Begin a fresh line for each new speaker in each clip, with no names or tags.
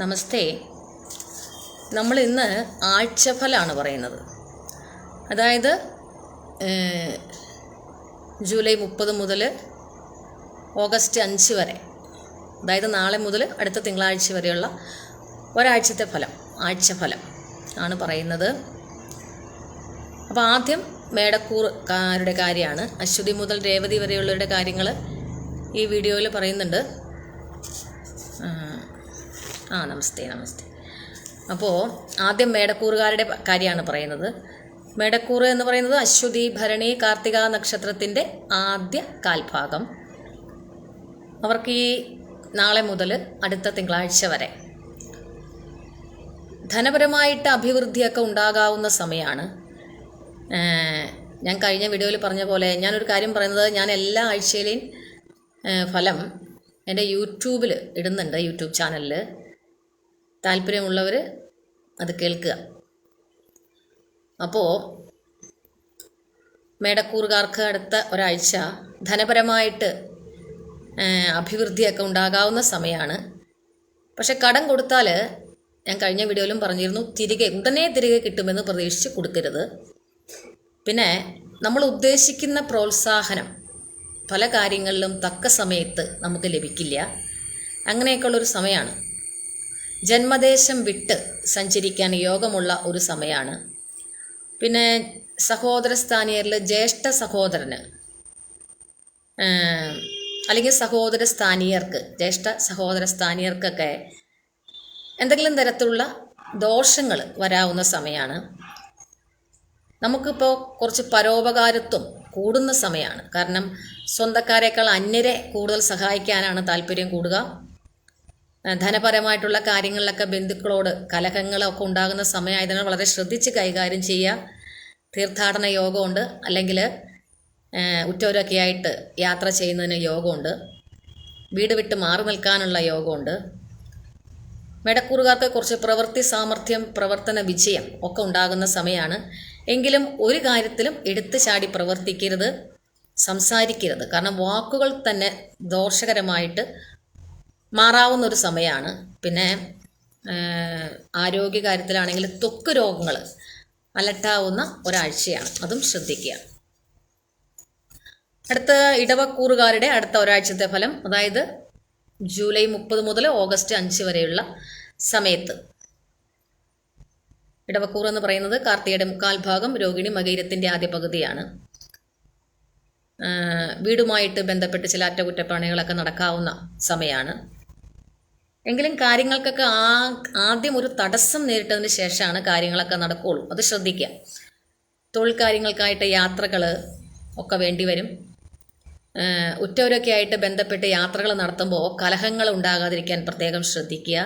നമസ്തേ. നമ്മൾ ഇന്ന് ആഴ്ചഫലമാണ് പറയുന്നത്. അതായത് ജൂലൈ മുപ്പത് മുതൽ ഓഗസ്റ്റ് അഞ്ച് വരെ. അതായത് നാളെ മുതൽ അടുത്ത തിങ്കളാഴ്ച വരെയുള്ള ഒരാഴ്ചത്തെ ഫലം ആഴ്ചഫലം ആണ് പറയുന്നത്. അപ്പോൾ ആദ്യം മേടക്കൂറുകാരുടെ കാര്യമാണ്. അശ്വതി മുതൽ രേവതി വരെയുള്ളവരുടെ കാര്യങ്ങൾ ഈ വീഡിയോയിൽ പറയുന്നുണ്ട്. ആ നമസ്തേ നമസ്തേ. അപ്പോൾ ആദ്യം മേടക്കൂറുകാരുടെ കാര്യമാണ് പറയുന്നത്. മേടക്കൂറ് എന്ന് പറയുന്നത് അശ്വതി ഭരണി കാർത്തിക നക്ഷത്രത്തിന്റെ ആദ്യ കാൽഭാഗം. അവർക്ക് ഈ നാളെ മുതൽ അടുത്ത തിങ്കളാഴ്ച വരെ ധനപരമായിട്ട് അഭിവൃദ്ധിയൊക്കെ ഉണ്ടാകാവുന്ന സമയമാണ് ഞാൻ കഴിഞ്ഞ വീഡിയോയിൽ പറഞ്ഞ പോലെ ഞാനൊരു കാര്യം പറയുന്നത് ഞാൻ എല്ലാ ആഴ്ചയിലെയും ഫലം എന്റെ യൂട്യൂബിൽ ഇടുന്നുണ്ട് യൂട്യൂബ് ചാനലിൽ താല്പര്യമുള്ളവർ അത് കേൾക്കുക. അപ്പോൾ മേടക്കൂറുകാർക്ക് അടുത്ത ഒരാഴ്ച ധനപരമായിട്ട് അഭിവൃദ്ധിയൊക്കെ ഉണ്ടാകാവുന്ന സമയമാണ് പക്ഷെ കടം കൊടുത്താൽ ഞാൻ കഴിഞ്ഞ വീഡിയോയിലും പറഞ്ഞിരുന്നു തിരികെ ഉടനെ തിരികെ കിട്ടുമെന്ന് പ്രതീക്ഷിച്ച് കൊടുക്കരുത്. പിന്നെ നമ്മൾ ഉദ്ദേശിക്കുന്ന പ്രോത്സാഹനം പല കാര്യങ്ങളിലും തക്ക സമയത്ത് നമുക്ക് ലഭിക്കില്ല. അങ്ങനെയൊക്കെയുള്ളൊരു സമയമാണ് ജന്മദേശം വിട്ട് സഞ്ചരിക്കാൻ യോഗമുള്ള ഒരു സമയമാണ് പിന്നെ സഹോദര സ്ഥാനീയരിൽ ജ്യേഷ്ഠ സഹോദരന് അല്ലെങ്കിൽ സഹോദര സ്ഥാനീയർക്ക് ജ്യേഷ്ഠ സഹോദര സ്ഥാനീയർക്കൊക്കെ എന്തെങ്കിലും തരത്തിലുള്ള ദോഷങ്ങൾ വരാവുന്ന സമയമാണ് നമുക്കിപ്പോൾ കുറച്ച് പരോപകാരത്വം കൂടുന്ന സമയമാണ് കാരണം സ്വന്തക്കാരേക്കാൾ അന്യരെ കൂടുതൽ സഹായിക്കാനാണ് താല്പര്യം കൂടുക. ധനപരമായിട്ടുള്ള കാര്യങ്ങളിലൊക്കെ ബന്ധുക്കളോട് കലഹങ്ങളൊക്കെ ഉണ്ടാകുന്ന സമയമായതിനാൽ വളരെ ശ്രദ്ധിച്ച് കൈകാര്യം ചെയ്യുക. തീർത്ഥാടന യോഗമുണ്ട്. അല്ലെങ്കിൽ ഉറ്റവരൊക്കെ ആയിട്ട് യാത്ര ചെയ്യുന്നതിന് യോഗമുണ്ട്. വീട് വിട്ട് മാറി നിൽക്കാനുള്ള യോഗമുണ്ട്. മെടക്കൂറുകാർക്ക് കുറച്ച് പ്രവൃത്തി സാമർഥ്യം പ്രവർത്തന വിജയം ഒക്കെ ഉണ്ടാകുന്ന സമയമാണ്. എങ്കിലും ഒരു കാര്യത്തിലും എടുത്തു ചാടി പ്രവർത്തിക്കരുത് സംസാരിക്കരുത്. കാരണം വാക്കുകൾ തന്നെ ദോഷകരമായിട്ട് മാറാവുന്ന ഒരു സമയമാണ് പിന്നെ ആരോഗ്യ കാര്യത്തിലാണെങ്കിൽ ത്വക്ക് രോഗങ്ങൾ അലട്ടാവുന്ന ഒരാഴ്ചയാണ്. അതും ശ്രദ്ധിക്കുക. അടുത്ത ഇടവക്കൂറുകാരുടെ അടുത്ത ഒരാഴ്ചത്തെ ഫലം അതായത് ജൂലൈ മുപ്പത് മുതൽ ഓഗസ്റ്റ് അഞ്ച് വരെയുള്ള സമയത്ത്. ഇടവക്കൂർ എന്ന് പറയുന്നത് കാർത്തികയുടെ മുക്കാൽ ഭാഗം രോഹിണി മകൈരത്തിന്റെ ആദ്യ പകുതിയാണ്. വീടുമായിട്ട് ബന്ധപ്പെട്ട് ചില അറ്റകുറ്റപ്പണികളൊക്കെ നടക്കാവുന്ന സമയമാണ് എങ്കിലും കാര്യങ്ങൾക്കൊക്കെ ആ ആദ്യം ഒരു തടസ്സം നേരിട്ടതിന് ശേഷമാണ് കാര്യങ്ങളൊക്കെ നടക്കുകയുള്ളൂ അത് ശ്രദ്ധിക്കുക. തൊഴിൽ കാര്യങ്ങൾക്കായിട്ട് യാത്രകൾ ഒക്കെ വേണ്ടിവരും വരും. ഉറ്റവരൊക്കെ ആയിട്ട് ബന്ധപ്പെട്ട് യാത്രകൾ നടത്തുമ്പോൾ കലഹങ്ങൾ ഉണ്ടാകാതിരിക്കാൻ പ്രത്യേകം ശ്രദ്ധിക്കുക.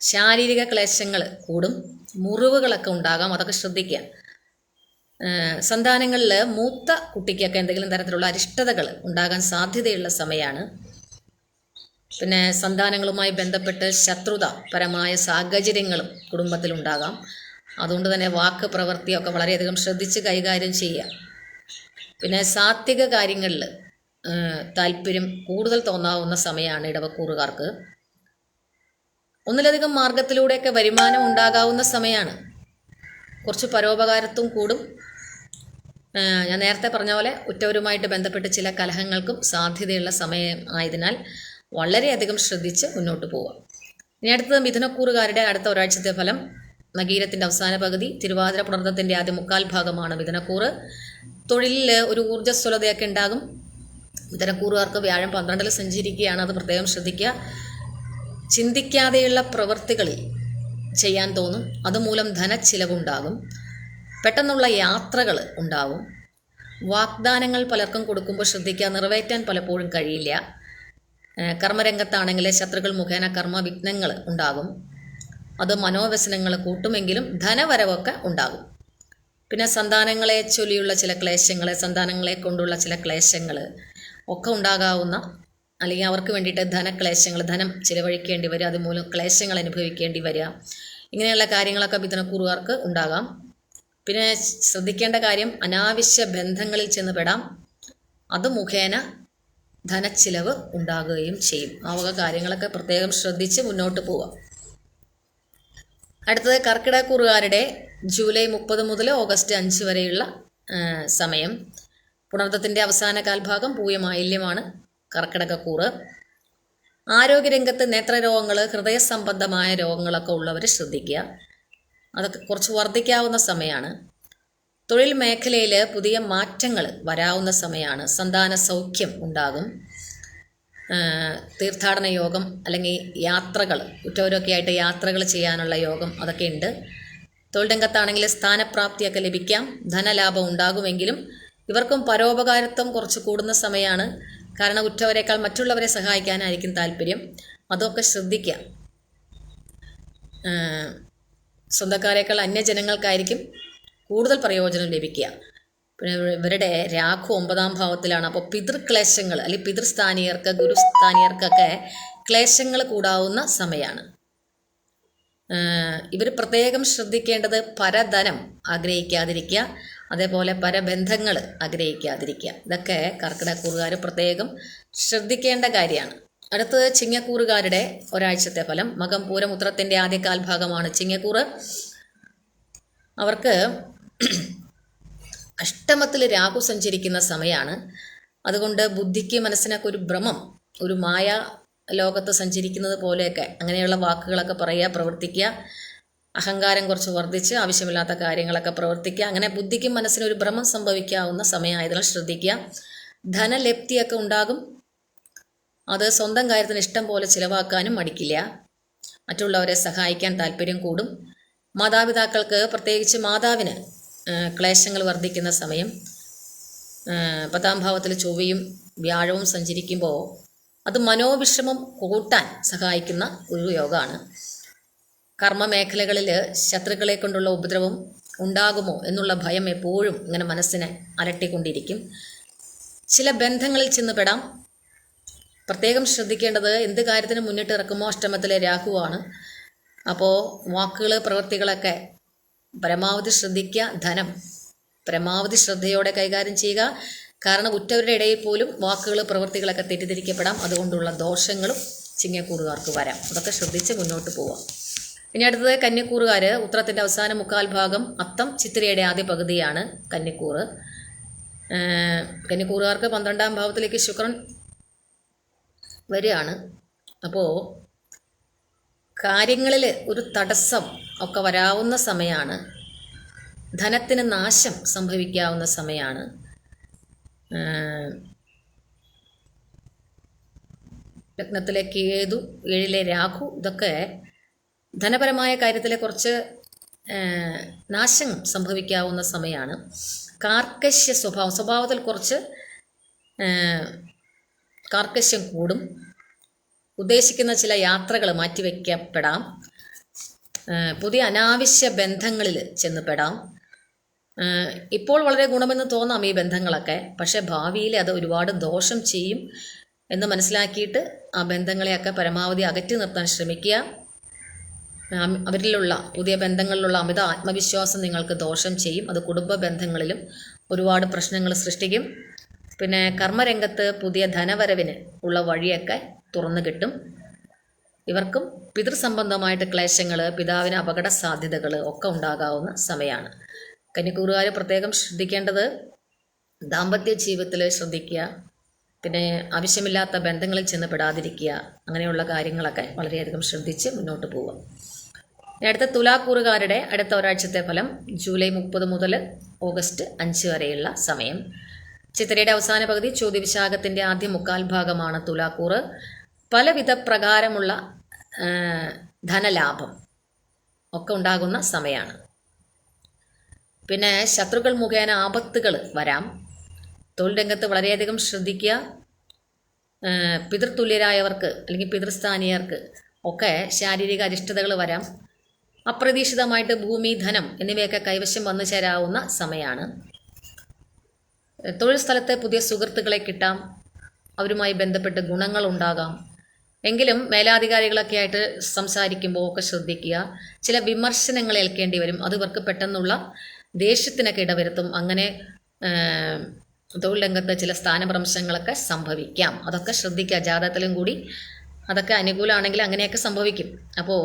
ശാരീരിക ക്ലേശങ്ങൾ കൂടും. മുറിവുകളൊക്കെ ഉണ്ടാകാം. അതൊക്കെ ശ്രദ്ധിക്കുക. സന്താനങ്ങളിൽ മൂത്ത കുട്ടിക്കൊക്കെ എന്തെങ്കിലും തരത്തിലുള്ള അരിഷ്ടതകൾ ഉണ്ടാകാൻ സാധ്യതയുള്ള സമയമാണ്. പിന്നെ സന്താനങ്ങളുമായി ബന്ധപ്പെട്ട് ശത്രുത പരമായ സാഹചര്യങ്ങളും കുടുംബത്തിലുണ്ടാകാം. അതുകൊണ്ട് തന്നെ വാക്ക് പ്രവൃത്തിയൊക്കെ വളരെയധികം ശ്രദ്ധിച്ച് കൈകാര്യം ചെയ്യുക. പിന്നെ സാത്വിക കാര്യങ്ങളിൽ താല്പര്യം കൂടുതൽ തോന്നാവുന്ന സമയമാണ് ഇടവക്കൂറുകാർക്ക്. ഒന്നിലധികം മാർഗത്തിലൂടെയൊക്കെ വരുമാനം ഉണ്ടാകാവുന്ന സമയമാണ്. കുറച്ച് പരോപകാരത്തും കൂടും. ഞാൻ നേരത്തെ പറഞ്ഞ പോലെ ഉറ്റവരുമായിട്ട് ബന്ധപ്പെട്ട് ചില കലഹങ്ങൾക്കും സാധ്യതയുള്ള സമയം ആയതിനാൽ വളരെയധികം ശ്രദ്ധിച്ച് മുന്നോട്ട് പോവുക. ഇനി അടുത്തത് മിഥുനക്കൂറുകാരുടെ അടുത്ത ഒരാഴ്ചത്തെ ഫലം. നഗീരത്തിന്റെ അവസാന പകുതി തിരുവാതിര പുണർത്തത്തിന്റെ ആദ്യ മുക്കാൽ ഭാഗമാണ് മിഥുനക്കൂറ്. തൊഴിലിൽ ഒരു ഊർജസ്വലതയൊക്കെ ഉണ്ടാകും. മിഥുനക്കൂറുകാർക്ക് വ്യാഴം പന്ത്രണ്ടിൽ സഞ്ചരിക്കുകയാണ് അത് പ്രത്യേകം ശ്രദ്ധിക്കുക. ചിന്തിക്കാതെയുള്ള പ്രവൃത്തികളിൽ ചെയ്യാൻ തോന്നും. അതുമൂലം ധനച്ചിലവുണ്ടാകും. പെട്ടെന്നുള്ള യാത്രകൾ ഉണ്ടാവും വാഗ്ദാനങ്ങൾ പലർക്കും കൊടുക്കുമ്പോൾ ശ്രദ്ധിക്കുക. നിറവേറ്റാൻ പലപ്പോഴും കഴിയില്ല. കർമ്മരംഗത്താണെങ്കിൽ ശത്രുക്കൾ മുഖേന കർമ്മവിഘ്നങ്ങൾ ഉണ്ടാകും. അത് മനോവ്യസനങ്ങൾ കൂട്ടുമെങ്കിലും ധനവരവൊക്കെ ഉണ്ടാകും. പിന്നെ സന്താനങ്ങളെ ചൊല്ലിയുള്ള ചില ക്ലേശങ്ങൾ സന്താനങ്ങളെ കൊണ്ടുള്ള ചില ക്ലേശങ്ങൾ ഒക്കെ ഉണ്ടാകാവുന്ന അല്ലെങ്കിൽ അവർക്ക് വേണ്ടിയിട്ട് ധനക്ലേശങ്ങൾ ധനം ചിലവഴിക്കേണ്ടി വരിക അതുമൂലം ക്ലേശങ്ങൾ അനുഭവിക്കേണ്ടി വരിക. ഇങ്ങനെയുള്ള കാര്യങ്ങളൊക്കെ മിഥുനക്കൂറുകാർക്ക് ഉണ്ടാകാം. പിന്നെ ശ്രദ്ധിക്കേണ്ട കാര്യം അനാവശ്യ ബന്ധങ്ങളിൽ ചെന്ന് പെടാം. അത് മുഖേന ധനച്ചിലവ് ഉണ്ടാകുകയും ചെയ്യും. ആ വക കാര്യങ്ങളൊക്കെ പ്രത്യേകം ശ്രദ്ധിച്ച് മുന്നോട്ട് പോവാം. അടുത്തത് കർക്കിടക്കൂറുകാരുടെ ജൂലൈ മുപ്പത് മുതൽ ഓഗസ്റ്റ് അഞ്ച് വരെയുള്ള സമയം. പുണർത്തത്തിന്റെ അവസാന കാൽഭാഗം പൂയമാലിന്യമാണ് കർക്കിടകക്കൂറ് ആരോഗ്യരംഗത്ത് നേത്രരോഗങ്ങൾ ഹൃദയ സംബന്ധമായ രോഗങ്ങളൊക്കെ ഉള്ളവർ ശ്രദ്ധിക്കുക. അതൊക്കെ കുറച്ച് വർദ്ധിക്കാവുന്ന സമയമാണ് തൊഴിൽ മേഖലയിൽ പുതിയ മാറ്റങ്ങൾ വരാവുന്ന സമയമാണ് സന്താന സൗഖ്യം ഉണ്ടാകും. തീർത്ഥാടന യോഗം അല്ലെങ്കിൽ യാത്രകൾ ഉറ്റവരൊക്കെ ആയിട്ട് യാത്രകൾ ചെയ്യാനുള്ള യോഗം അതൊക്കെ ഉണ്ട് തൊഴിൽ രംഗത്താണെങ്കിൽ സ്ഥാനപ്രാപ്തിയൊക്കെ ലഭിക്കാം ധനലാഭം ഉണ്ടാകുമെങ്കിലും ഇവർക്കും പരോപകാരത്വം കുറച്ച് കൂടുന്ന സമയമാണ് കാരണം ഉറ്റവരെക്കാൾ മറ്റുള്ളവരെ സഹായിക്കാനായിരിക്കും താല്പര്യം. അതൊക്കെ ശ്രദ്ധിക്കുക ആ, സ്വന്തക്കാരേക്കാൾ അന്യജനങ്ങൾക്കായിരിക്കും കൂടുതൽ പ്രയോജനം ലഭിക്കുക. പിന്നെ ഇവരുടെ രാഘു ഒമ്പതാം ഭാവത്തിലാണ്. അപ്പോൾ പിതൃക്ലേശങ്ങൾ അല്ലെങ്കിൽ പിതൃസ്ഥാനീയർക്ക് ഗുരുസ്ഥാനീയർക്കൊക്കെ ക്ലേശങ്ങൾ കൂടാവുന്ന സമയമാണ് ഇവർ പ്രത്യേകം ശ്രദ്ധിക്കേണ്ടത് പരധനം ആഗ്രഹിക്കാതിരിക്കുക അതേപോലെ പരബന്ധങ്ങൾ ആഗ്രഹിക്കാതിരിക്കുക. ഇതൊക്കെ കർക്കിടക്കൂറുകാർ പ്രത്യേകം ശ്രദ്ധിക്കേണ്ട കാര്യമാണ്. അടുത്തത് ചിങ്ങക്കൂറുകാരുടെ ഒരാഴ്ചത്തെ ഫലം. മകം പൂരമുത്രത്തിന്റെ ആദ്യ കാൽഭാഗമാണ് ചിങ്ങക്കൂറ്. അവർക്ക് അഷ്ടമത്തിൽ രാഹു സഞ്ചരിക്കുന്ന സമയമാണ് അതുകൊണ്ട് ബുദ്ധിക്ക് മനസ്സിനൊക്കെ ഒരു ഭ്രമം ഒരു മായ ലോകത്ത് സഞ്ചരിക്കുന്നത് പോലെയൊക്കെ അങ്ങനെയുള്ള വാക്കുകളൊക്കെ പറയുക പ്രവർത്തിക്കുക അഹങ്കാരം കുറച്ച് വർദ്ധിച്ച് ആവശ്യമില്ലാത്ത കാര്യങ്ങളൊക്കെ പ്രവർത്തിക്കുക അങ്ങനെ ബുദ്ധിക്കും മനസ്സിനും ഒരു ഭ്രമം സംഭവിക്കാവുന്ന സമയമായതിനാൽ ശ്രദ്ധിക്കുക. ധനലപ്തിയൊക്കെ ഉണ്ടാകും. അത് സ്വന്തം കാര്യത്തിന് ഇഷ്ടം പോലെ ചിലവാക്കാനും മടിക്കില്ല. മറ്റുള്ളവരെ സഹായിക്കാൻ താല്പര്യം കൂടും. മാതാപിതാക്കൾക്ക് പ്രത്യേകിച്ച് മാതാവിന് ക്ലേശങ്ങൾ വർദ്ധിക്കുന്ന സമയം പത്താം ഭാവത്തിൽ ചൊവ്വയും വ്യാഴവും സഞ്ചരിക്കുമ്പോൾ അത് മനോവിഷമം കൂട്ടാൻ സഹായിക്കുന്ന ഒരു യോഗമാണ് കർമ്മമേഖലകളിൽ ശത്രുക്കളെ കൊണ്ടുള്ള ഉപദ്രവം ഉണ്ടാകുമോ എന്നുള്ള ഭയം എപ്പോഴും ഇങ്ങനെ മനസ്സിനെ അലട്ടിക്കൊണ്ടിരിക്കും. ചില ബന്ധങ്ങളിൽ ചെന്ന് പെടാം പ്രത്യേകം ശ്രദ്ധിക്കേണ്ടത് എന്ത് കാര്യത്തിന് മുന്നിട്ട് ഇറക്കുമോ അഷ്ടമത്തിലെ രാഹുവാണ്. അപ്പോൾ വാക്കുകൾ പ്രവൃത്തികളൊക്കെ പരമാവധി ശ്രദ്ധിക്കുക ധനം. പരമാവധി ശ്രദ്ധയോടെ കൈകാര്യം ചെയ്യുക. കാരണം ഉറ്റവരുടെ ഇടയിൽ പോലും വാക്കുകൾ പ്രവൃത്തികളൊക്കെ തെറ്റിദ്ധരിക്കപ്പെടാം. അതുകൊണ്ടുള്ള ദോഷങ്ങളും ചിങ്ങക്കൂറുകാർക്ക് വരാം. അതൊക്കെ ശ്രദ്ധിച്ച് മുന്നോട്ട് പോവാം ഇനി അടുത്തത് കന്നിക്കൂറുകാർ ഉത്രത്തിന്റെ അവസാന മുക്കാൽ ഭാഗം അത്തം ചിത്രയുടെ ആദ്യ പകുതിയാണ് കന്നിക്കൂറ് കന്നിക്കൂറുകാർക്ക് പന്ത്രണ്ടാം ഭാവത്തിലേക്ക് ശുക്രൻ വരികയാണ്. അപ്പോൾ കാര്യങ്ങളിൽ ഒരു തടസ്സം ഒക്കെ വരാവുന്ന സമയമാണ് ധനത്തിന് നാശം സംഭവിക്കാവുന്ന സമയമാണ് ലഗ്നത്തിലെ കേതു ഏഴിലെ രാഹു ഇതൊക്കെ ധനപരമായ കാര്യത്തിൽ കുറച്ച് നാശം സംഭവിക്കാവുന്ന സമയമാണ് കാർക്കശ്യ സ്വഭാവം സ്വഭാവത്തിൽ കുറച്ച് കാർക്കശ്യം കൂടും. ഉദ്ദേശിക്കുന്ന ചില യാത്രകൾ മാറ്റിവെക്കപ്പെടാം. പുതിയ അനാവശ്യ ബന്ധങ്ങളിൽ ചെന്ന് പെടാം ഇപ്പോൾ വളരെ ഗുണമെന്ന് തോന്നാം ഈ ബന്ധങ്ങളൊക്കെ. പക്ഷേ ഭാവിയിൽ അത് ഒരുപാട് ദോഷം ചെയ്യും എന്ന് മനസ്സിലാക്കിയിട്ട് ആ ബന്ധങ്ങളെയൊക്കെ പരമാവധി അകറ്റി നിർത്താൻ ശ്രമിക്കുക. അവരിലുള്ള പുതിയ ബന്ധങ്ങളിലുള്ള അമിത ആത്മവിശ്വാസം നിങ്ങൾക്ക് ദോഷം ചെയ്യും. അത് കുടുംബ ബന്ധങ്ങളിലും ഒരുപാട് പ്രശ്നങ്ങൾ സൃഷ്ടിക്കും. പിന്നെ കർമ്മരംഗത്ത് പുതിയ ധനവരവിന് ഉള്ള വഴിയൊക്കെ തുറന്നു കിട്ടും. ഇവർക്കും പിതൃസംബന്ധമായിട്ട് ക്ലേശങ്ങൾ പിതാവിന് അപകട സാധ്യതകൾ ഒക്കെ ഉണ്ടാകാവുന്ന സമയമാണ് കന്നിക്കൂറുകാർ പ്രത്യേകം ശ്രദ്ധിക്കേണ്ടത് ദാമ്പത്യ ജീവിതത്തിൽ ശ്രദ്ധിക്കുക. പിന്നെ ആവശ്യമില്ലാത്ത ബന്ധങ്ങളിൽ ചെന്ന് പെടാതിരിക്കുക. അങ്ങനെയുള്ള കാര്യങ്ങളൊക്കെ വളരെയധികം ശ്രദ്ധിച്ച് മുന്നോട്ട് പോവുക. അടുത്ത തുലാക്കൂറുകാരുടെ അടുത്ത ഒരാഴ്ചത്തെ ഫലം ജൂലൈ മുപ്പത് മുതൽ ഓഗസ്റ്റ് അഞ്ച് വരെയുള്ള സമയം. ചിത്രയുടെ അവസാന പകുതി ചോദ്യവിശാഖത്തിന്റെ ആദ്യ മുക്കാൽ ഭാഗമാണ് തുലാക്കൂറ്. പലവിധ പ്രകാരമുള്ള ധനലാഭം ഒക്കെ ഉണ്ടാകുന്ന സമയമാണ് പിന്നെ ശത്രുക്കൾ മുഖേന ആപത്തുകൾ വരാം. തൊഴിൽ രംഗത്ത് വളരെയധികം ശ്രദ്ധിക്കുക. പിതൃതുല്യരായവർക്ക് അല്ലെങ്കിൽ പിതൃസ്ഥാനീയർക്ക് ഒക്കെ ശാരീരിക അരിഷ്ടതകൾ വരാം. അപ്രതീക്ഷിതമായിട്ട് ഭൂമി ധനം എന്നിവയൊക്കെ കൈവശം വന്നു ചേരാവുന്ന സമയമാണ് തൊഴിൽ സ്ഥലത്തെ പുതിയ സുഹൃത്തുക്കളെ കിട്ടാം. അവരുമായി ബന്ധപ്പെട്ട് ഗുണങ്ങളുണ്ടാകാം എങ്കിലും മേലാധികാരികളൊക്കെ ആയിട്ട് സംസാരിക്കുമ്പോൾ ഒക്കെ ശ്രദ്ധിക്കുക. ചില വിമർശനങ്ങൾ ഏൽക്കേണ്ടി വരും. അത് ഇവർക്ക് പെട്ടെന്നുള്ള ദേഷ്യത്തിനൊക്കെ ഇടവരുത്തും. അങ്ങനെ തൊഴിൽ രംഗത്ത് ചില സ്ഥാനഭ്രംശങ്ങളൊക്കെ സംഭവിക്കാം. അതൊക്കെ ശ്രദ്ധിക്കുക. ജാതകത്തിലും കൂടി അതൊക്കെ അനുകൂലമാണെങ്കിൽ അങ്ങനെയൊക്കെ സംഭവിക്കും. അപ്പോൾ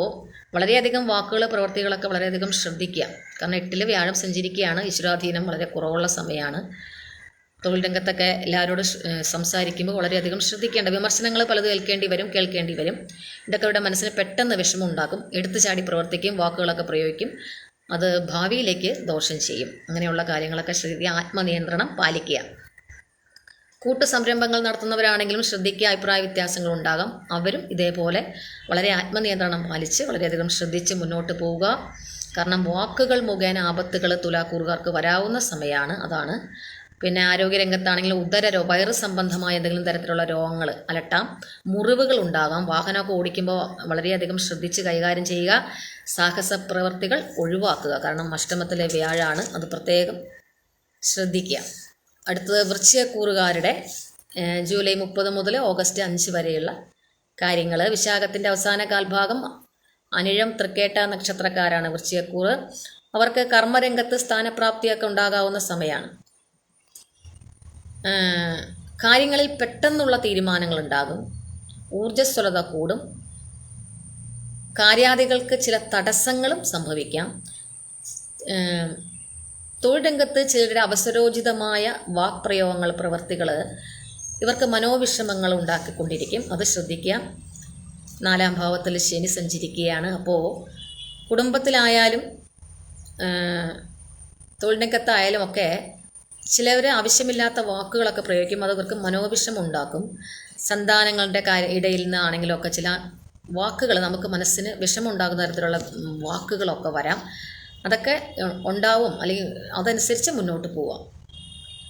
വളരെയധികം വാക്കുകൾ പ്രവർത്തികളൊക്കെ വളരെയധികം ശ്രദ്ധിക്കുക. കാരണം എട്ടിൽ വ്യാഴം സഞ്ചരിക്കുകയാണ്. ഈശ്വരാധീനം വളരെ കുറവുള്ള സമയമാണ് തൊഴിൽ രംഗത്തൊക്കെ എല്ലാവരോടും സംസാരിക്കുമ്പോൾ വളരെയധികം ശ്രദ്ധിക്കേണ്ട വിമർശനങ്ങൾ പലത് കേൾക്കേണ്ടി വരും കേൾക്കേണ്ടി വരും. ഇതൊക്കെ അവരുടെ മനസ്സിന് പെട്ടെന്ന് വിഷമം ഉണ്ടാക്കും എടുത്തു ചാടി പ്രവർത്തിക്കും വാക്കുകളൊക്കെ പ്രയോഗിക്കും. അത് ഭാവിയിലേക്ക് ദോഷം ചെയ്യും. അങ്ങനെയുള്ള കാര്യങ്ങളൊക്കെ ശ്രദ്ധിക്കുക. ആത്മനിയന്ത്രണം പാലിക്കുക. കൂട്ടു സംരംഭങ്ങൾ നടത്തുന്നവരാണെങ്കിലും ശ്രദ്ധിക്കുക അഭിപ്രായ വ്യത്യാസങ്ങൾ ഉണ്ടാകാം. അവരും ഇതേപോലെ വളരെ ആത്മനിയന്ത്രണം പാലിച്ച് വളരെയധികം ശ്രദ്ധിച്ച് മുന്നോട്ട് പോവുക. കാരണം വാക്കുകൾ മുഖേന ആപത്തുകൾ തുലാക്കൂറുകാർക്ക് വരാവുന്ന സമയമാണ്. അതാണ് പിന്നെ ആരോഗ്യരംഗത്താണെങ്കിൽ ഉദര രോ വയറ് സംബന്ധമായ എന്തെങ്കിലും തരത്തിലുള്ള രോഗങ്ങൾ അലട്ടാം മുറിവുകൾ ഉണ്ടാകാം. വാഹനമൊക്കെ ഓടിക്കുമ്പോൾ വളരെയധികം ശ്രദ്ധിച്ച് കൈകാര്യം ചെയ്യുക. സാഹസ പ്രവൃത്തികൾ ഒഴിവാക്കുക. കാരണം അഷ്ടമത്തിലെ വ്യാഴാണ്. അത് പ്രത്യേകം ശ്രദ്ധിക്കുക. അടുത്തത് വൃശ്ചികക്കൂറുകാരുടെ ജൂലൈ മുപ്പത് മുതൽ ഓഗസ്റ്റ് അഞ്ച് വരെയുള്ള കാര്യങ്ങൾ. വിശാഖത്തിന്റെ അവസാന കാൽഭാഗം അനിഴം തൃക്കേട്ട നക്ഷത്രക്കാരാണ് വൃശ്ചികക്കൂറ്. അവർക്ക് കർമ്മരംഗത്ത് സ്ഥാനപ്രാപ്തിയൊക്കെ ഉണ്ടാകാവുന്ന സമയമാണ്. കാര്യങ്ങളിൽ പെട്ടെന്നുള്ള തീരുമാനങ്ങൾ ഉണ്ടാകും ഊർജസ്വലത കൂടും. കാര്യാദികൾക്ക് ചില തടസ്സങ്ങളും സംഭവിക്കാം. തൊഴിൽ രംഗത്ത് ചിലരുടെ അവസരോചിതമായ വാക്പ്രയോഗങ്ങൾ പ്രവർത്തികൾ ഇവർക്ക് മനോവിഷമങ്ങൾ ഉണ്ടാക്കിക്കൊണ്ടിരിക്കും. അത് ശ്രദ്ധിക്കുക. നാലാം ഭാവത്തിൽ ശനി സഞ്ചരിക്കുകയാണ്. അപ്പോൾ കുടുംബത്തിലായാലും തൊഴിൽ രംഗത്തായാലും ഒക്കെ ചിലവർ ആവശ്യമില്ലാത്ത വാക്കുകളൊക്കെ പ്രയോഗിക്കും അത് മനോവിഷം മനോവിഷമം ഉണ്ടാക്കും സന്താനങ്ങളുടെ കാര്യ ഇടയിൽ നിന്നാണെങ്കിലും ഒക്കെ ചില വാക്കുകൾ നമുക്ക് മനസ്സിന് വിഷമുണ്ടാകുന്ന തരത്തിലുള്ള വാക്കുകളൊക്കെ വരാം. അതൊക്കെ ഉണ്ടാവും. അല്ലെങ്കിൽ അതനുസരിച്ച് മുന്നോട്ട് പോവാം.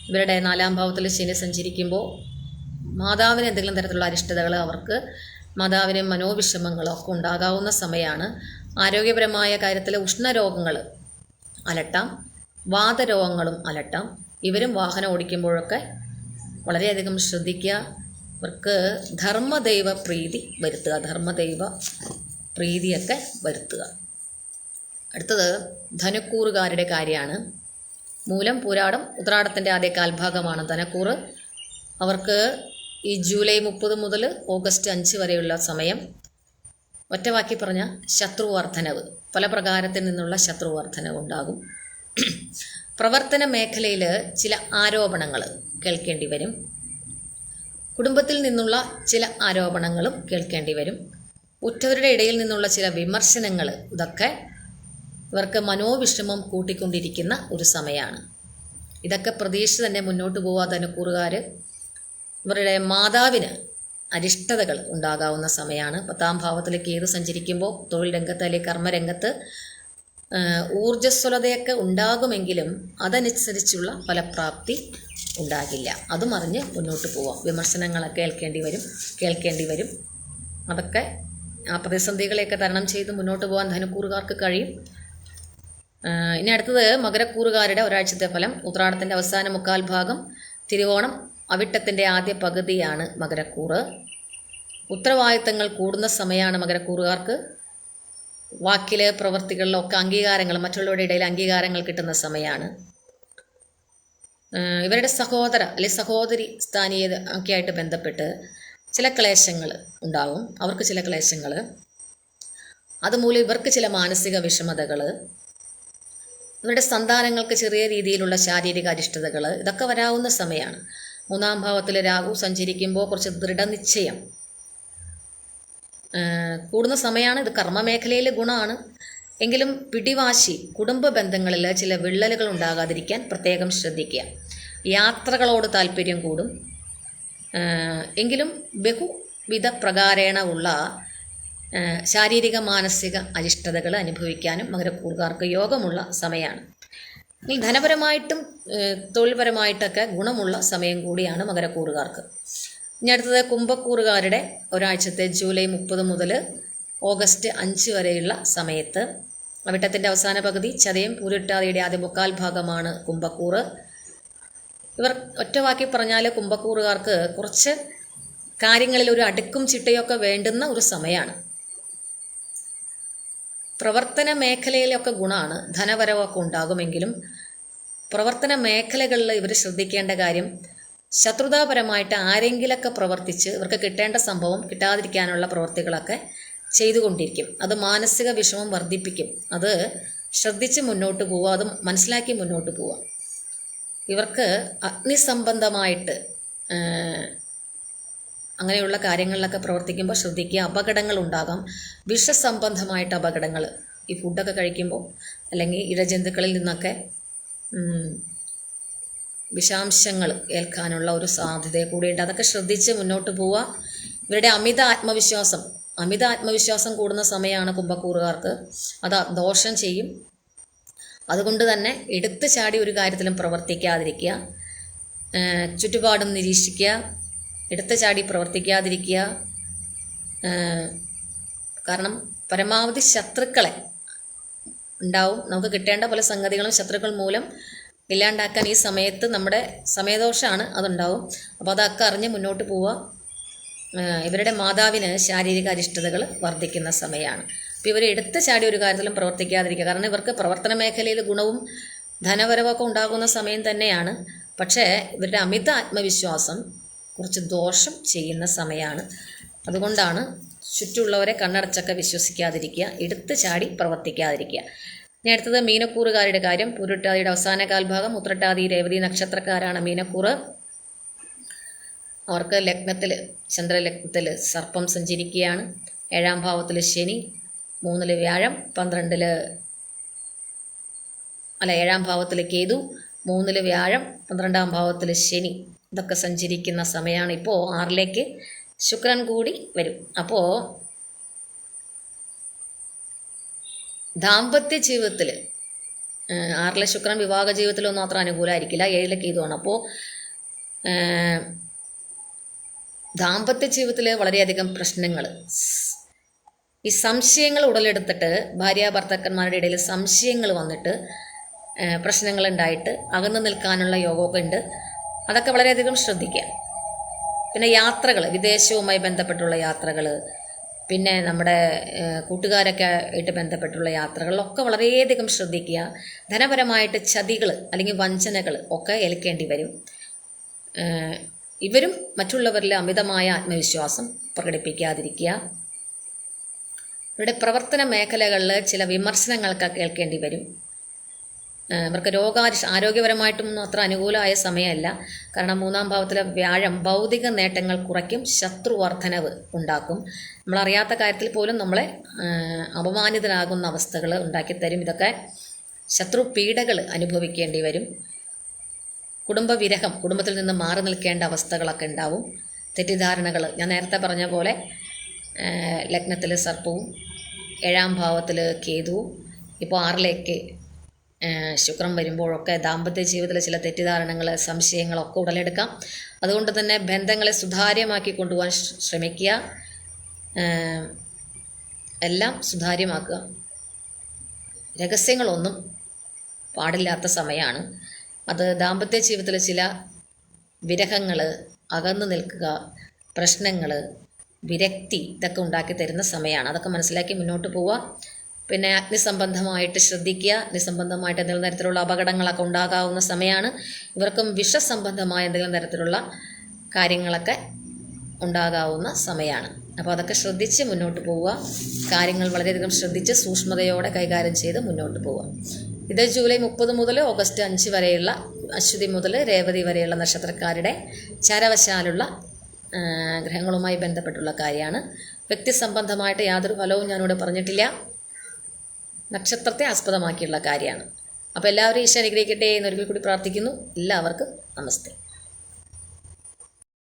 ഇവരുടെ നാലാം ഭാവത്തിൽ ശനി സഞ്ചരിക്കുമ്പോൾ മാതാവിന് എന്തെങ്കിലും തരത്തിലുള്ള അരിഷ്ടതകൾ അവർക്ക് മാതാവിന് മനോവിഷമങ്ങളൊക്കെ ഉണ്ടാകാവുന്ന സമയമാണ് ആരോഗ്യപരമായ കാര്യത്തിൽ ഉഷ്ണരോഗങ്ങൾ അലട്ടാം. വാതരോഗങ്ങളും അലട്ടാം. ഇവരും വാഹനം ഓടിക്കുമ്പോഴൊക്കെ വളരെയധികം ശ്രദ്ധിക്കുക. ഇവർക്ക് ധർമ്മദൈവ പ്രീതി വരുത്തുക. ധർമ്മദൈവ പ്രീതിയൊക്കെ വരുത്തുക. അടുത്തത് ധനക്കൂറുകാരുടെ കാര്യമാണ്. മൂലം പൂരാടം ഉത്രാടത്തിന്റെ ആദ്യ കാൽഭാഗമാണ്. ധനക്കൂറ് അവർക്ക് ഈ ജൂലൈ മുപ്പത് മുതൽ ഓഗസ്റ്റ് അഞ്ച് വരെയുള്ള സമയം. ഒറ്റവാക്കി പറഞ്ഞ ശത്രുവർദ്ധനവ്. പല പ്രകാരത്തിൽ നിന്നുള്ള ശത്രുവർദ്ധനവ് ഉണ്ടാകും പ്രവർത്തന മേഖലയിൽ ചില ആരോപണങ്ങൾ കേൾക്കേണ്ടി വരും. കുടുംബത്തിൽ നിന്നുള്ള ചില ആരോപണങ്ങളും കേൾക്കേണ്ടി വരും. ഉറ്റവരുടെ ഇടയിൽ നിന്നുള്ള ചില വിമർശനങ്ങൾ ഇതൊക്കെ ഇവർക്ക് മനോവിഷമം കൂട്ടിക്കൊണ്ടിരിക്കുന്ന ഒരു സമയമാണ് ഇതൊക്കെ പ്രതീക്ഷിച്ച് തന്നെ മുന്നോട്ട് പോകാതെ കൂറുകാർ ഇവരുടെ മാതാവിന് അരിഷ്ടതകൾ ഉണ്ടാകാവുന്ന സമയമാണ് പത്താം ഭാവത്തിലേക്ക് ഏത് സഞ്ചരിക്കുമ്പോൾ തൊഴിൽ രംഗത്ത് അല്ലെങ്കിൽ കർമ്മരംഗത്ത് ഊർജസ്വലതയൊക്കെ ഉണ്ടാകുമെങ്കിലും അതനുസരിച്ചുള്ള ഫലപ്രാപ്തി ഉണ്ടാകില്ല. അതും അറിഞ്ഞ് മുന്നോട്ട് പോവാം. വിമർശനങ്ങൾ കേൾക്കേണ്ടി വരും കേൾക്കേണ്ടി വരും. അതൊക്കെ ആ പ്രതിസന്ധികളെയൊക്കെ തരണം ചെയ്ത് മുന്നോട്ട് പോകാൻ ധനുക്കൂറുകാർക്ക് കഴിയും. ഇനി അടുത്തത് മകരക്കൂറുകാരുടെ ഒരാഴ്ചത്തെ ഫലം. ഉത്രാടത്തിന്റെ അവസാന മുക്കാൽ ഭാഗം തിരുവോണം അവിട്ടത്തിന്റെ ആദ്യ പകുതിയാണ് മകരക്കൂറ്. ഉത്തരവാദിത്തങ്ങൾ കൂടുന്ന സമയമാണ് മകരക്കൂറുകാർക്ക്. വാക്കിൽ പ്രവൃത്തികളിലൊക്കെ അംഗീകാരങ്ങൾ മറ്റുള്ളവരുടെ ഇടയിൽ അംഗീകാരങ്ങൾ കിട്ടുന്ന സമയമാണ് ഇവരുടെ സഹോദര അല്ലെങ്കിൽ സഹോദരി സ്ഥാനീയത ഒക്കെ ആയിട്ട് ബന്ധപ്പെട്ട് ചില ക്ലേശങ്ങൾ ഉണ്ടാവും. അവർക്ക് ചില ക്ലേശങ്ങൾ അതുമൂലം ഇവർക്ക് ചില മാനസിക വിഷമതകൾ ഇവരുടെ സന്താനങ്ങൾക്ക് ചെറിയ രീതിയിലുള്ള ശാരീരിക അരിഷ്ടതകൾ ഇതൊക്കെ വരാവുന്ന സമയമാണ് മൂന്നാം ഭാവത്തിൽ രാഹു സഞ്ചരിക്കുമ്പോൾ കുറച്ച് ദൃഢനിശ്ചയം കൂടുന്ന സമയമാണ് ഇത് കർമ്മമേഖലയിൽ ഗുണമാണ്. എങ്കിലും പിടിവാശി കുടുംബ ബന്ധങ്ങളിൽ ചില വിള്ളലുകൾ ഉണ്ടാകാതിരിക്കാൻ പ്രത്യേകം ശ്രദ്ധിക്കുക. യാത്രകളോട് താല്പര്യം കൂടും. എങ്കിലും ബഹുവിധ പ്രകാരേണ ഉള്ള ശാരീരിക മാനസിക അരിഷ്ടതകൾ അനുഭവിക്കാനും മകരക്കൂറുകാർക്ക് യോഗമുള്ള സമയമാണ് ഈ ധനപരമായിട്ടും തൊഴിൽപരമായിട്ടൊക്കെ ഗുണമുള്ള സമയം കൂടിയാണ് മകരക്കൂറുകാർക്ക് ഇനി അടുത്തത് കുംഭക്കൂറുകാരുടെ ഒരാഴ്ചത്തെ ജൂലൈ മുപ്പത് മുതൽ ഓഗസ്റ്റ് അഞ്ച് വരെയുള്ള സമയത്ത്. അവിട്ടത്തിന്റെ അവസാന പകുതി ചതയം പൂരിട്ടാതിയുടെ ആദ്യ മുക്കാൽ ഭാഗമാണ് കുംഭക്കൂറ്. ഇവർ ഒറ്റവാക്കി പറഞ്ഞാൽ കുംഭക്കൂറുകാർക്ക് കുറച്ച് കാര്യങ്ങളിൽ ഒരു അടുക്കും ചിട്ടയൊക്കെ വേണ്ടുന്ന ഒരു സമയമാണ് പ്രവർത്തന മേഖലയിലൊക്കെ ഗുണമാണ് ധനവരവൊക്കെ ഉണ്ടാകുമെങ്കിലും പ്രവർത്തന മേഖലകളിൽ ഇവർ ശ്രദ്ധിക്കേണ്ട കാര്യം ശത്രുതാപരമായിട്ട് ആരെങ്കിലൊക്കെ പ്രവർത്തിച്ച് ഇവർക്ക് കിട്ടേണ്ട സംഭവം കിട്ടാതിരിക്കാനുള്ള പ്രവൃത്തികളൊക്കെ ചെയ്തുകൊണ്ടിരിക്കും. അത് മാനസിക വിഷമം വർദ്ധിപ്പിക്കും. അത് ശ്രദ്ധിച്ച് മുന്നോട്ട് പോവുക അത് മനസ്സിലാക്കി മുന്നോട്ട് പോവുക. ഇവർക്ക് അഗ്നിസംബന്ധമായിട്ട് അങ്ങനെയുള്ള കാര്യങ്ങളിലൊക്കെ പ്രവർത്തിക്കുമ്പോൾ ശ്രദ്ധിക്കുക. അപകടങ്ങൾ ഉണ്ടാകാം. വിഷസംബന്ധമായിട്ട് അപകടങ്ങൾ ഈ ഫുഡൊക്കെ കഴിക്കുമ്പോൾ അല്ലെങ്കിൽ ഇഴജന്തുക്കളിൽ നിന്നൊക്കെ വിഷാംശങ്ങൾ ഏൽക്കാനുള്ള ഒരു സാധ്യത കൂടിയുണ്ട്. അതൊക്കെ ശ്രദ്ധിച്ച് മുന്നോട്ട് പോവുക. ഇവരുടെ അമിത ആത്മവിശ്വാസം അമിത ആത്മവിശ്വാസം കൂടുന്ന സമയമാണ് കുംഭക്കൂറുകാർക്ക് അത് ദോഷം ചെയ്യും. അതുകൊണ്ട് തന്നെ എടുത്തു ചാടി ഒരു കാര്യത്തിലും പ്രവർത്തിക്കാതിരിക്കുക. ചുറ്റുപാടും നിരീക്ഷിക്കുക. എടുത്തു ചാടി പ്രവർത്തിക്കാതിരിക്കുക. കാരണം പരമാവധി ശത്രുക്കളെ ഉണ്ടാവും. നമുക്ക് കിട്ടേണ്ട പല സംഗതികളും ശത്രുക്കൾ മൂലം ഇല്ലാണ്ടാക്കാൻ ഈ സമയത്ത് നമ്മുടെ സമയദോഷമാണ് അതുണ്ടാവും. അപ്പോൾ അതൊക്കെ അറിഞ്ഞ് മുന്നോട്ട് പോവുക ഇവരുടെ മാതാവിന് ശാരീരിക അരിഷ്ടതകൾ വർദ്ധിക്കുന്ന സമയമാണ് അപ്പോൾ ഇവർ എടുത്ത് ചാടി ഒരു കാര്യത്തിലും പ്രവർത്തിക്കാതിരിക്കുക. കാരണം ഇവർക്ക് പ്രവർത്തന മേഖലയിൽ ഗുണവും ധനവരവൊക്കെ ഉണ്ടാകുന്ന സമയം തന്നെയാണ്. പക്ഷേ ഇവരുടെ അമിത ആത്മവിശ്വാസം കുറച്ച് ദോഷം ചെയ്യുന്ന സമയമാണ് അതുകൊണ്ടാണ് ചുറ്റുമുള്ളവരെ കണ്ണടച്ചൊക്കെ വിശ്വസിക്കാതിരിക്കുക എടുത്ത് ചാടി പ്രവർത്തിക്കാതിരിക്കുക. ഇനി അടുത്തത് മീനക്കൂറുകാരുടെ കാര്യം പൂരുട്ടാതിയുടെ അവസാന കാൽഭാഗം ഉത്രട്ടാതി രേവതി നക്ഷത്രക്കാരാണ് മീനക്കൂറ്. അവർക്ക് ലഗ്നത്തിൽ ചന്ദ്രലഗ്നത്തിൽ സർപ്പം സഞ്ചരിക്കുകയാണ്. ഏഴാം ഭാവത്തിൽ ശനി മൂന്നിൽ വ്യാഴം പന്ത്രണ്ടിൽ അല്ല ഏഴാം ഭാവത്തിൽ കേതു മൂന്നിൽ വ്യാഴം പന്ത്രണ്ടാം ഭാവത്തിൽ ശനി. ഇതൊക്കെ സഞ്ചരിക്കുന്ന സമയമാണ് ഇപ്പോൾ ആറിലേക്ക് ശുക്രൻ കൂടി വരും. അപ്പോൾ ദാമ്പത്യ ജീവിതത്തിൽ ആറിലെ ശുക്രൻ വിവാഹ ജീവിതത്തിലൊന്നും അത്ര അനുകൂലമായിരിക്കില്ല ഏഴിലെ കേതുവാണ് അപ്പോൾ ദാമ്പത്യ ജീവിതത്തിൽ വളരെയധികം പ്രശ്നങ്ങൾ ഈ സംശയങ്ങൾ ഉടലെടുത്തിട്ട് ഭാര്യ ഭർത്താക്കന്മാരുടെ ഇടയിൽ സംശയങ്ങൾ വന്നിട്ട് പ്രശ്നങ്ങൾ ഉണ്ടായിട്ട് അകന്നു നിൽക്കാനുള്ള യോഗമൊക്കെ ഉണ്ട്. അതൊക്കെ വളരെയധികം ശ്രദ്ധിക്കുക. പിന്നെ യാത്രകൾ വിദേശവുമായി ബന്ധപ്പെട്ടുള്ള യാത്രകൾ പിന്നെ നമ്മുടെ കൂട്ടുകാരൊക്കെ ആയിട്ട് ബന്ധപ്പെട്ടുള്ള യാത്രകളിലൊക്കെ വളരെയധികം ശ്രദ്ധിക്കുക. ധനപരമായിട്ട് ചതികൾ അല്ലെങ്കിൽ വഞ്ചനകൾ ഒക്കെ ഏൽക്കേണ്ടി വരും. ഇവരും മറ്റുള്ളവരിലെ അമിതമായ ആത്മവിശ്വാസം പ്രകടിപ്പിക്കാതിരിക്കുക. ഇവരുടെ പ്രവർത്തന മേഖലകളിൽ ചില വിമർശനങ്ങളൊക്കെ കേൾക്കേണ്ടി വരും. ഇവർക്ക് രോഗാരി ആരോഗ്യപരമായിട്ടൊന്നും അത്ര അനുകൂലമായ സമയമല്ല. കാരണം മൂന്നാം ഭാവത്തിലെ വ്യാഴം ഭൗതിക നേട്ടങ്ങൾ കുറയ്ക്കും ശത്രുവർദ്ധനവ് ഉണ്ടാക്കും. നമ്മളറിയാത്ത കാര്യത്തിൽ പോലും നമ്മളെ അപമാനിതരാകുന്ന അവസ്ഥകൾ ഉണ്ടാക്കിത്തരും. ഇതൊക്കെ ശത്രു പീഡകൾ അനുഭവിക്കേണ്ടി വരും. കുടുംബവിരഹം കുടുംബത്തിൽ നിന്ന് മാറി നിൽക്കേണ്ട അവസ്ഥകളൊക്കെ ഉണ്ടാവും. തെറ്റിദ്ധാരണകൾ ഞാൻ നേരത്തെ പറഞ്ഞ പോലെ ലഗ്നത്തിൽ സർപ്പവും ഏഴാം ഭാവത്തിൽ കേതുവും ഇപ്പോൾ ആറിലേക്ക് ഏഹ് ശുക്രൻ വരുമ്പോഴൊക്കെ ദാമ്പത്യ ജീവിതത്തിലെ ചില തെറ്റിദ്ധാരണകൾ സംശയങ്ങളൊക്കെ ഉടലെടുക്കാം. അതുകൊണ്ട് തന്നെ ബന്ധങ്ങളെ സുതാര്യമാക്കി കൊണ്ടുപോകാൻ ശ്ര- ശ്രമിക്കുക. എല്ലാം സുതാര്യമാക്കുക. രഹസ്യങ്ങളൊന്നും പാടില്ലാത്ത സമയമാണ്. അത് ദാമ്പത്യ ജീവിതത്തിലെ ചില വിരഹങ്ങൾ അകന്നു നിൽക്കുക പ്രശ്നങ്ങൾ വിരക്തി ഇതൊക്കെ ഉണ്ടാക്കി തരുന്ന സമയമാണ്. അതൊക്കെ മനസ്സിലാക്കി മുന്നോട്ട് പോവുക. പിന്നെ അഗ്നിസംബന്ധമായിട്ട് ശ്രദ്ധിക്കുക അഗ്നിസംബന്ധമായിട്ട് എന്തെങ്കിലും തരത്തിലുള്ള അപകടങ്ങളൊക്കെ ഉണ്ടാകാവുന്ന സമയമാണ് ഇവർക്കും വിഷസംബന്ധമായ എന്തെങ്കിലും തരത്തിലുള്ള കാര്യങ്ങളൊക്കെ ഉണ്ടാകാവുന്ന സമയമാണ് അപ്പോൾ അതൊക്കെ ശ്രദ്ധിച്ച് മുന്നോട്ട് പോവുക. കാര്യങ്ങൾ വളരെയധികം ശ്രദ്ധിച്ച് സൂക്ഷ്മതയോടെ കൈകാര്യം ചെയ്ത് മുന്നോട്ട് പോവുക. ഇത് ജൂലൈ മുപ്പത് മുതൽ ഓഗസ്റ്റ് അഞ്ച് വരെയുള്ള അശ്വതി മുതൽ രേവതി വരെയുള്ള നക്ഷത്രക്കാരുടെ ചരവശാലുള്ള ഗ്രഹങ്ങളുമായി ബന്ധപ്പെട്ടുള്ള കാര്യമാണ്. വ്യക്തിസംബന്ധമായിട്ട് യാതൊരു ഫലവും ഞാനിവിടെ പറഞ്ഞിട്ടില്ല. നക്ഷത്രത്തെ ആസ്പദമാക്കിയുള്ള കാര്യമാണ്. അപ്പോൾ എല്ലാവരും ഈശ്വര അനുഗ്രഹിക്കട്ടെ എന്നൊരിക്കൽ കൂടി പ്രാർത്ഥിക്കുന്നു. എല്ലാവർക്കും നമസ്തേ.